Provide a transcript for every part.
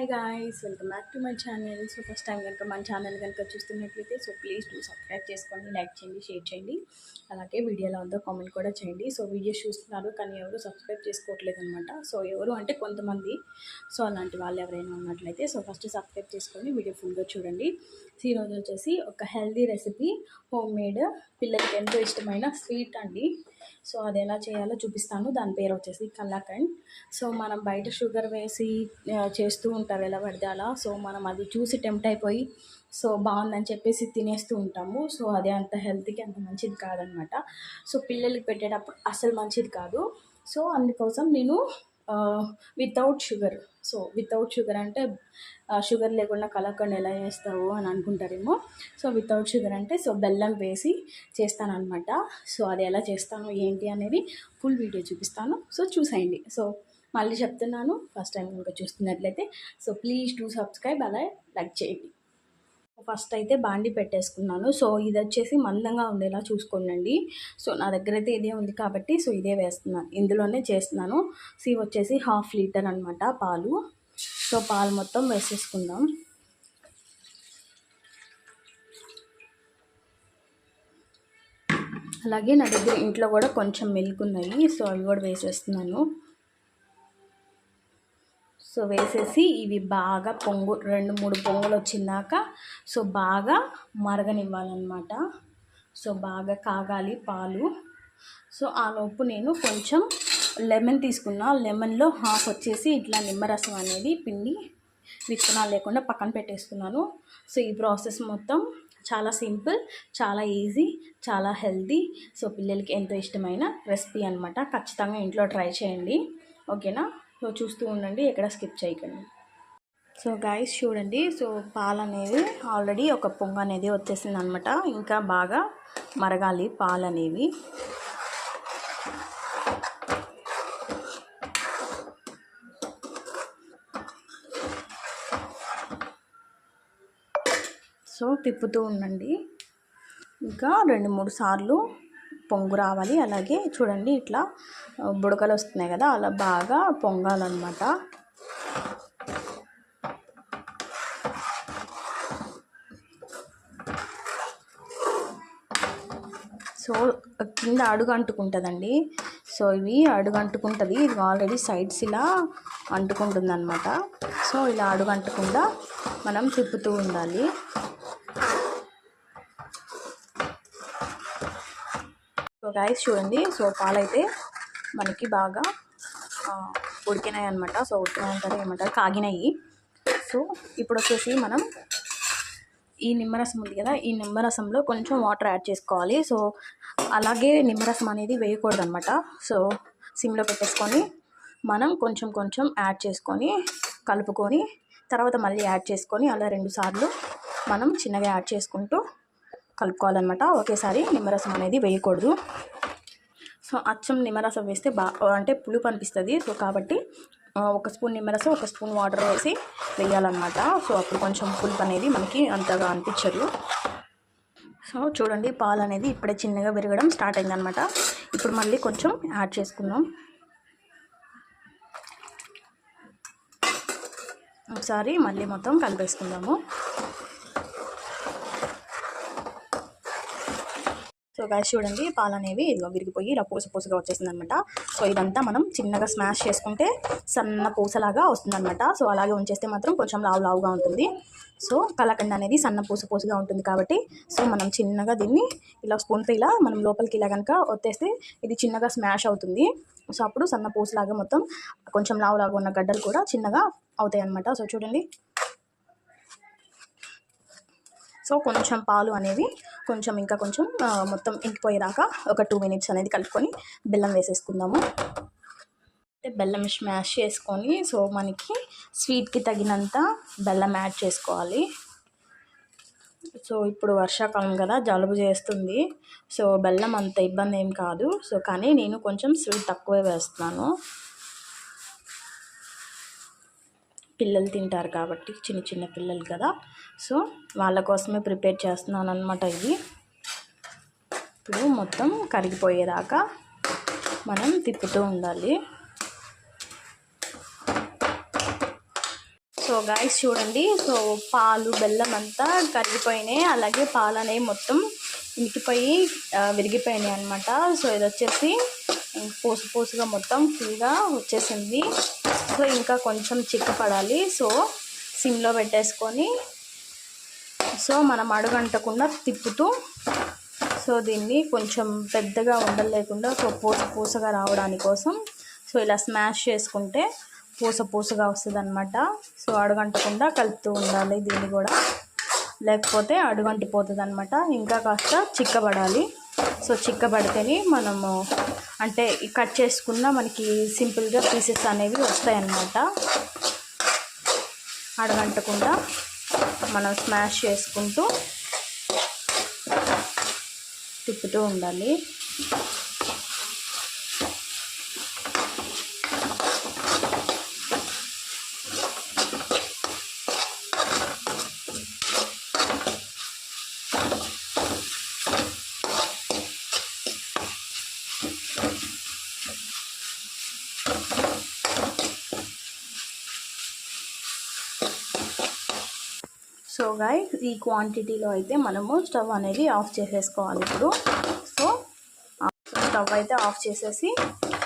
Hi guys welcome back to my channel so first time కనుక మన channel కనుక చూస్తున్నట్లయితే సో ప్లీజ్ డూ సబ్స్క్రైబ్ చేసుకోండి లైక్ చేయండి షేర్ చేయండి. అలాగే వీడియోలో ఉందో కామెంట్ కూడా చేయండి. సో వీడియోస్ చూస్తున్నారు కానీ ఎవరు సబ్స్క్రైబ్ చేసుకోవట్లేదు అనమాట సో ఎవరు అంటే కొంతమంది. సో అలాంటి వాళ్ళు ఎవరైనా ఉన్నట్లయితే సో ఫస్ట్ సబ్స్క్రైబ్ చేసుకొని వీడియో ఫుల్గా చూడండి. సో ఈరోజు వచ్చేసి ఒక హెల్దీ రెసిపీ హోమ్ మేడ్ పిల్లలకి ఎంతో ఇష్టమైన స్వీట్ అండి. సో అది ఎలా చేయాలో చూపిస్తాను. దాని పేరు వచ్చేసి కల్లాకండ్ సో మనం బయట షుగర్ వేసి చేస్తూ ఉంటారు ఎలా పడితే అలా. సో మనం అది చూసి టెంప్ట్ అయిపోయి సో బాగుందని చెప్పేసి తినేస్తూ ఉంటాము. సో అది అంత హెల్త్కి అంత మంచిది కాదనమాట. సో పిల్లలకి పెట్టేటప్పుడు అసలు మంచిది కాదు. సో అందుకోసం నేను without sugar so without sugar అంటే షుగర్ లేకుండా కలకండ్ ఎలా చేస్తావు అని అనుకుంటారేమో. సో వితౌట్ షుగర్ అంటే సో బెల్లం వేసి చేస్తానమాట సో అది ఎలా చేస్తాను ఏంటి అనేది ఫుల్ వీడియో చూపిస్తాను. సో చూసేయండి. సో మళ్ళీ చెప్తున్నాను. ఫస్ట్ టైం కనుక చూస్తున్నట్లయితే సో ప్లీజ్ టు సబ్స్క్రైబ్ అలా లైక్ చేయండి. ఫస్ట్ అయితే బాండి పెట్టేసుకున్నాను. సో ఇది వచ్చేసి మందంగా ఉండేలా చూసుకోండి సో నా దగ్గర అయితే ఇదే ఉంది కాబట్టి సో ఇదే వేస్తున్నాను. ఇందులోనే చేస్తున్నాను. సీ వచ్చేసి హాఫ్ లీటర్ అనమాట పాలు. సో పాలు మొత్తం వేసేసుకుందాం. అలాగే నా దగ్గర ఇంట్లో కూడా కొంచెం మిల్క్ ఉన్నాయి. సో అవి కూడా వేసేస్తున్నాను. సో వేసేసి ఇవి బాగా పొంగు రెండు మూడు పొంగులు వచ్చిందాక సో బాగా మరగనివ్వాలన్నమాట. సో బాగా కాగాలి పాలు. సో ఆ లోపు నేను కొంచెం లెమన్ తీసుకున్నా. లెమన్లో హాఫ్ వచ్చేసి ఇట్లా నిమ్మరసం అనేది పిండి విత్తనాలు లేకుండా పక్కన పెట్టేసుకున్నాను సో ఈ ప్రాసెస్ మొత్తం చాలా సింపుల్ చాలా ఈజీ చాలా హెల్తీ. సో పిల్లలకి ఎంతో ఇష్టమైన రెసిపీ అనమాట ఖచ్చితంగా ఇంట్లో ట్రై చేయండి. ఓకేనా? సో చూస్తూ ఉండండి ఎక్కడ స్కిప్ చేయకండి. సో గైస్ చూడండి. సో పాలు అనేవి ఆల్రెడీ ఒక పొంగ అనేది వచ్చేసింది అనమాట ఇంకా బాగా మరగాలి పాలు అనేవి సో తిప్పుతూ ఉండండి. ఇంకా రెండు మూడు సార్లు పొంగు రావాలి. అలాగే చూడండి ఇట్లా బుడకలు వస్తున్నాయి కదా అలా బాగా పొంగాలన్నమాట. సో కింద అడుగు అంటుకుంటుందండి. సో ఇవి అడుగు అంటుకుంటుంది. ఇది ఆల్రెడీ సైడ్స్ ఇలా అంటుకుంటుంది అనమాట సో ఇలా అడుగు అంటకుండా మనం తిప్పుతూ ఉండాలి. సో గాయస్ చూడండి. సో పాలైతే మనకి బాగా ఉడికినాయి అనమాట సో ఉడికినాయి అంటారు ఏమంటారు? కాగినాయి. సో ఇప్పుడు వచ్చేసి మనం ఈ నిమ్మరసం ఉంది కదా ఈ నిమ్మరసంలో కొంచెం వాటర్ యాడ్ చేసుకోవాలి. సో అలాగే నిమ్మరసం అనేది వేయకూడదు అనమాట సో సిమ్లో పెట్టేసుకొని మనం కొంచెం కొంచెం యాడ్ చేసుకొని కలుపుకొని తర్వాత మళ్ళీ యాడ్ చేసుకొని అలా రెండు సార్లు మనం చిన్నగా యాడ్ చేసుకుంటూ కలుపుకోవాలన్నమాట. ఒకేసారి నిమ్మరసం అనేది వేయకూడదు. సో అచ్చం నిమ్మరసం వేస్తే బా అంటే పులుపు అనిపిస్తుంది. సో కాబట్టి ఒక స్పూన్ నిమ్మరసం ఒక స్పూన్ వాటర్ వేసి వేయాలన్నమాట. సో అప్పుడు కొంచెం పులుపు అనేది మనకి అంతగా అనిపించదు. సో చూడండి పాలు అనేది ఇప్పుడే చిన్నగా విరగడం స్టార్ట్ అయిందనమాట ఇప్పుడు మళ్ళీ కొంచెం యాడ్ చేసుకుందాం. ఒకసారి మళ్ళీ మొత్తం కలిపేసుకుందాము. సో గాయస్ చూడండి పాలు అనేవి ఇదిగో విరిగిపోయి ఇలా పూస పూసగా వచ్చేసింది అనమాట సో ఇదంతా మనం చిన్నగా స్మాష్ చేసుకుంటే సన్న పూసలాగా వస్తుందన్నమాట సో అలాగే ఉంచేస్తే మాత్రం కొంచెం లావు లావుగా ఉంటుంది. సో కలకండ అనేది సన్న పూస పూసగా ఉంటుంది కాబట్టి సో మనం చిన్నగా దీన్ని ఇలా స్పూన్తో ఇలా మనం లోపలికి ఇలా కనుక ఒత్తేస్తే ఇది చిన్నగా స్మాష్ అవుతుంది. సో అప్పుడు సన్న పూసలాగా మొత్తం కొంచెం లావు లాగా ఉన్న గడ్డలు కూడా చిన్నగా అవుతాయి అనమాట సో చూడండి సో కొంచెం పాలు అనేవి కొంచెం ఇంకా కొంచెం మొత్తం ఇంకిపోయేదాకా ఒక టూ మినిట్స్ అనేది కలుపుకొని బెల్లం వేసేసుకుందాము. అంటే బెల్లం స్మాష్ చేసుకొని సో మనకి స్వీట్కి తగినంత బెల్లం యాడ్ చేసుకోవాలి. సో ఇప్పుడు వర్షాకాలం కదా జలుబు చేస్తుంది. సో బెల్లం అంత ఇబ్బంది ఏం కాదు. సో కానీ నేను కొంచెం స్వీట్ తక్కువే వేస్తున్నాను. పిల్లలు తింటారు కాబట్టి చిన్న చిన్న పిల్లలు కదా. సో వాళ్ళ కోసమే ప్రిపేర్ చేస్తున్నాను అనమాట ఇవి. ఇప్పుడు మొత్తం కరిగిపోయేదాకా మనం తిప్పుతూ ఉండాలి. సో గాయస్ చూడండి. సో పాలు బెల్లం అంతా కరిగిపోయినాయి. అలాగే పాలు అనేవి మొత్తం ఇంకిపోయి విరిగిపోయినాయి అనమాట సో ఇది వచ్చేసి పూసు పూసుగా మొత్తం ఫుల్గా వచ్చేసింది. సో ఇంకా కొంచెం చిక్కపడాలి. సో సిమ్లో పెట్టేసుకొని సో మనం అడుగంటకుండా తిప్పుతూ సో దీన్ని కొంచెం పెద్దగా ఉండలేకుండా సో పూస పూసగా రావడానికి కోసం సో ఇలా స్మాష్ చేసుకుంటే పూస పూసగా వస్తుంది అనమాట సో అడుగంటకుండా కలుపుతూ ఉండాలి దీన్ని కూడా. లేకపోతే అడుగంటిపోతుంది అనమాట ఇంకా కాస్త చిక్కబడాలి సో చిక్కబడితేనే మనము అంటే కట్ చేసుకున్న మనకి సింపుల్గా పీసెస్ అనేవి వస్తాయి అన్నమాట అడగంటకుండా మనం స్మాష్ చేసుకుంటూ తిప్పుతూ ఉండాలి. సో ఈ క్వాంటిటీలో అయితే మనము స్టవ్ అనేది ఆఫ్ చేసేసుకోవాలి ఇప్పుడు. సో స్టవ్ అయితే ఆఫ్ చేసేసి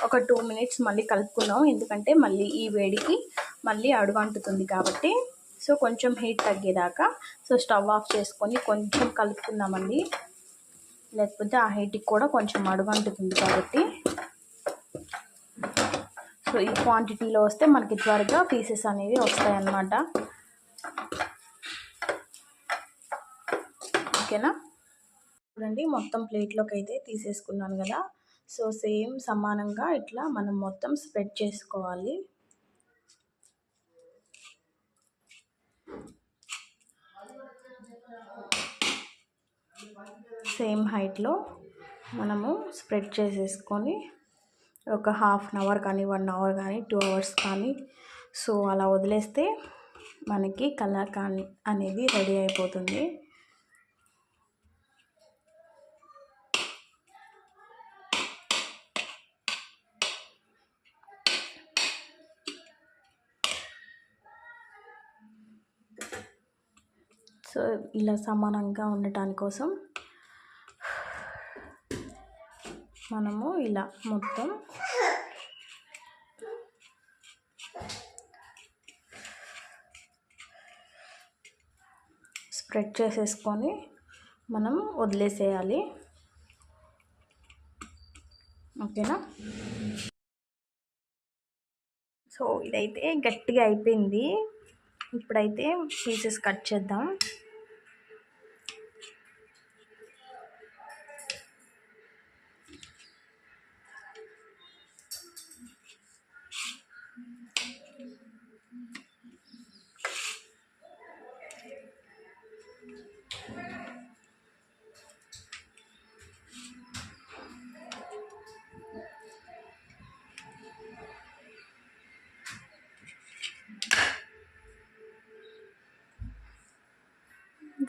ఒక టూ మినిట్స్ మళ్ళీ కలుపుకున్నాం ఎందుకంటే మళ్ళీ ఈ వేడికి మళ్ళీ అడుగు అంటుతుంది కాబట్టి. సో కొంచెం హీట్ తగ్గేదాకా. సో స్టవ్ ఆఫ్ చేసుకొని కొంచెం కలుపుకుందామండి. లేకపోతే ఆ హీట్కి కూడా కొంచెం అడుగు అంటుతుంది కాబట్టి. సో ఈ క్వాంటిటీలో వస్తే మనకి త్వరగా పీసెస్ అనేవి వస్తాయి ఓకేనా? చూడండి మొత్తం ప్లేట్లోకి అయితే తీసేసుకున్నాను కదా. సో సేమ్ సమానంగా ఇట్లా మనం మొత్తం స్ప్రెడ్ చేసుకోవాలి. సేమ్ హైట్లో మనము స్ప్రెడ్ చేసేసుకొని ఒక హాఫ్ అన్ అవర్ కానీ వన్ అవర్ కానీ టూ అవర్స్ కానీ సో అలా వదిలేస్తే మనకి కలాకాన్ అనేది రెడీ అయిపోతుంది. సో ఇలా సమానంగా ఉండటాని కోసం మనము ఇలా మొత్తం స్ప్రెడ్ చేసేసుకొని మనం వదిలేసేయాలి. ఓకేనా? సో ఇదైతే గట్టిగా అయిపోయింది. ఇప్పుడైతే పీసెస్ కట్ చేద్దాం.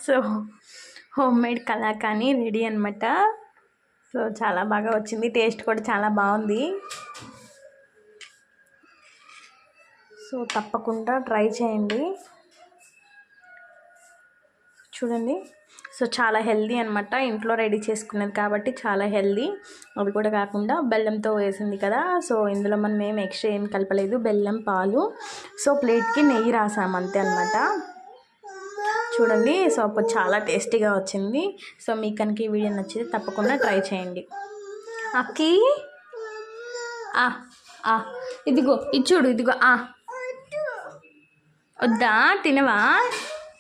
సో హోమ్ మేడ్ కలాకాని రెడీ అనమాట సో చాలా బాగా వచ్చింది. టేస్ట్ కూడా చాలా బాగుంది. సో తప్పకుండా ట్రై చేయండి. చూడండి. సో చాలా హెల్దీ అనమాట ఇంట్లో రెడీ చేసుకున్నది కాబట్టి చాలా హెల్దీ. అది కూడా కాకుండా బెల్లంతో వేసింది కదా. సో ఇందులో మనం ఏం ఎక్స్ట్రా ఏం కలపలేదు. బెల్లం పాలు. సో ప్లేట్కి నెయ్యి రాసాము అంతే అనమాట చూడండి. సో అప్పుడు చాలా టేస్టీగా వచ్చింది. సో మీకు కనుక ఈ వీడియో నచ్చితే తప్పకుండా ట్రై చేయండి. అక్కి? ఆ, ఆ, ఇదిగో ఇది చూడు ఇదిగో ఆ. వద్దా? తినవా?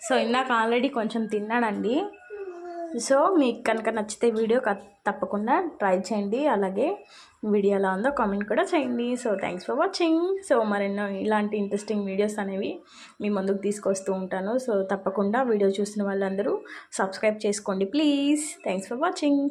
సో ఇందాక ఆల్రెడీ కొంచెం తిన్నాడండి. సో మీకు కనుక నచ్చితే వీడియో క- తప్పకుండా ట్రై చేయండి. అలాగే వీడియో ఎలా ఉందో కామెంట్ కూడా చేయండి. So thanks for watching so మరెన్నో ఇలాంటి ఇంట్రెస్టింగ్ వీడియోస్ అనేవి మీ ముందుకు తీసుకొస్తూ ఉంటాను. సో తప్పకుండా వీడియో చూసిన వాళ్ళందరూ సబ్స్క్రైబ్ చేసుకోండి ప్లీజ్ థ్యాంక్స్ ఫర్ వాచింగ్